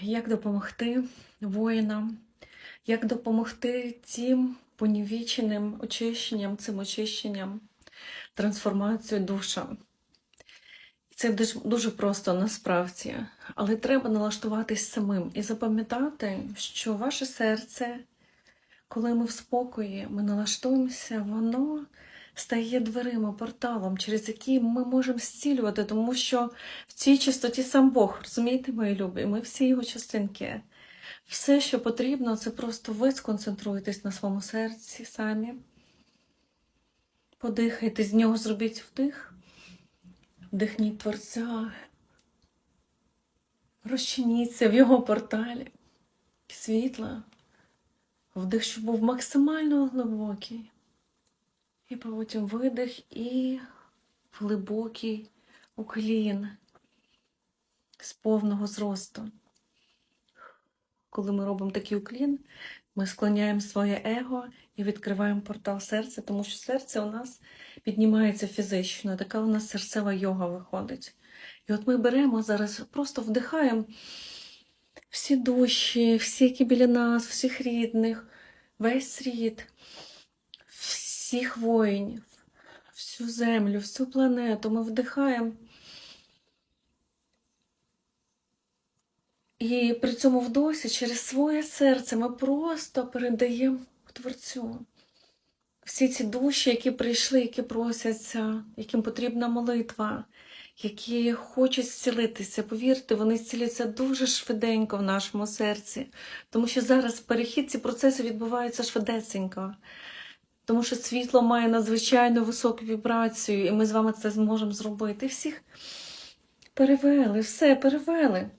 як допомогти воїнам, як допомогти тим понівіченим очищенням, цим очищенням, трансформацією душам. Це дуже- дуже просто насправді, але треба налаштуватись самим і запам'ятати, що ваше серце, коли ми в спокої, ми налаштуємося, воно стає дверима, порталом, через який ми можемо зцілювати, тому що в цій чистоті сам Бог, розумієте, мої любі, ми всі його частинки. Все, що потрібно, це просто ви сконцентруєтесь на своєму серці самі. Подихайте, з нього зробіть вдих. Вдихніть Творця. Розчиніться в його порталі світла. Вдих, щоб був максимально глибокий. І потім видих і глибокий уклін з повного зросту. Коли ми робимо такий уклін, ми склоняємо своє его і відкриваємо портал серця, тому що серце у нас піднімається фізично, така у нас серцева йога виходить. І от ми беремо зараз, просто вдихаємо всі душі, всі, які біля нас, всіх рідних, весь рід, всіх воїнів, всю землю, всю планету. Ми вдихаємо. І при цьому вдосі через своє серце ми просто передаємо Творцю. Всі ці душі, які прийшли, які просяться, яким потрібна молитва, які хочуть зцілитися. Повірте, вони зціляться дуже швиденько в нашому серці. Тому що зараз перехід, ці процеси відбуваються швидесенько. Тому що світло має надзвичайно високу вібрацію, і ми з вами це зможемо зробити. Всіх перевели, все перевели.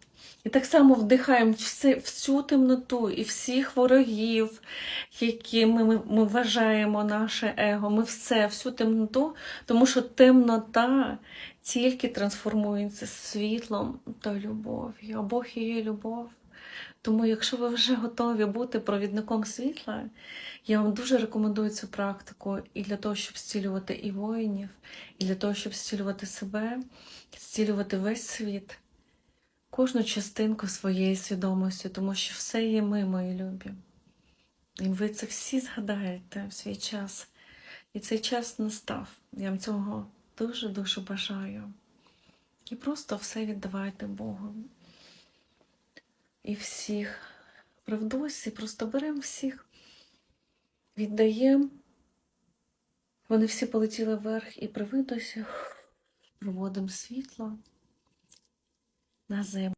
І так само вдихаємо все, всю темноту і всіх ворогів, які ми, ми, ми вважаємо наше его. Ми все, всю темноту, тому що темнота тільки трансформується світлом та любов'ю. А Бог є любов. Тому, якщо ви вже готові бути провідником світла, я вам дуже рекомендую цю практику і для того, щоб зцілювати і воїнів, і для того, щоб зцілювати себе, зцілювати весь світ кожну частинку своєї свідомості, тому що все є ми, мої любі. І ви це всі згадаєте в свій час. І цей час настав. Я вам цього дуже-дуже бажаю. І просто все віддавайте Богу. І всіх при вдосі просто беремо всіх, віддаємо. Вони всі полетіли вверх і при видосі проводимо світло на землю.